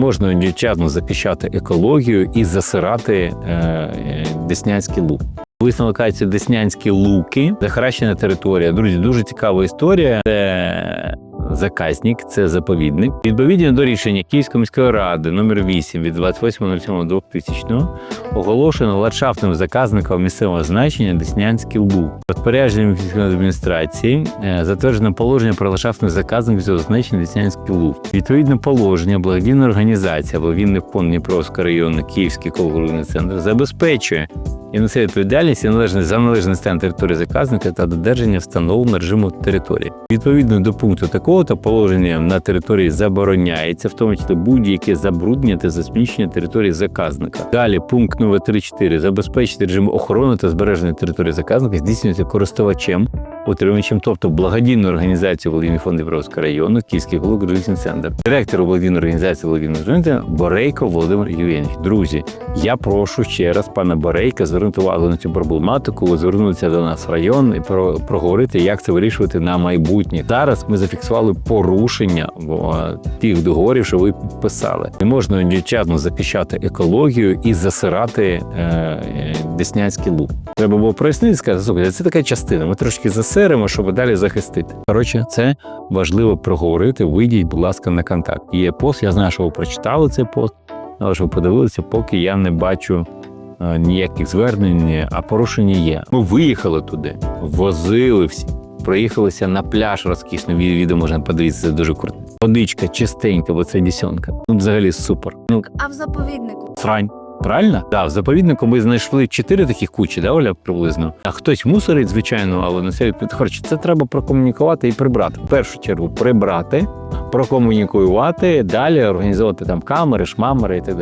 можна одночасно захищати екологію і засирати е, Деснянський лук. Висна локація Деснянські луки, захаращена територія. Друзі, дуже цікава історія. Це заказник, це заповідник. Відповідно до рішення Київської міської ради номер 8 від 28.07.2000 оголошено ландшафтним заказником місцевого значення Деснянський луг. Розпорядженням міської адміністрації е, затверджено положення про ландшафтний заказник місцевого значення Деснянський луг. Відповідне положення благодійна організація благодійний фонд Дніпровського району Київський культурний центр забезпечує і несе відповідальність і належність за належний стан території заказника та додержання встановленого режиму території. Відповідно до пункту такого та положення на території забороняється, в тому числі будь-яке забруднення та засмічення території заказника. Далі пункт номер 3.4. забезпечити режим охорони та збереження території заказника здійснюється користувачем. Утримувачем, тобто благодійною організацією благодійний фонд Дніпровського району, Київський головний центр, директор благодійної організації благодійного центру Борейко Володимир Євгенович. Друзі, я прошу ще раз пана Борейка звернути увагу на цю проблематику, звернутися до нас в район і про, проговорити, як це вирішувати на майбутнє. Зараз ми зафіксували порушення тих договорів, що ви підписали. Не можна одночасно захищати екологію і засирати е, е, Деснянський луг. Треба було прояснити, сказати, слухайте, це така частина. Ми трошки засеремо, щоб далі захистити. Коротше, це важливо проговорити. Вийдіть, будь ласка, на контакт. Є пост. Я знаю, що ви прочитали цей пост, але що ви подивилися, поки я не бачу е, ніяких звернень, а порушення є. Ми виїхали туди, возили всі. Проїхалися на пляж розкішний Ві- відео можна подивитися, це дуже круто. Водичка чистенька, бо це десятка. Ну, взагалі супер. Ну, А в заповіднику? Срань. Правильно? Да, в заповіднику ми знайшли чотири таких кучі, да, Оля, приблизно. А хтось мусорить, звичайно, але на це Коротше, це треба прокомунікувати і прибрати. В першу чергу прибрати, прокомунікувати, далі організовувати там камери, шмамери і так далі.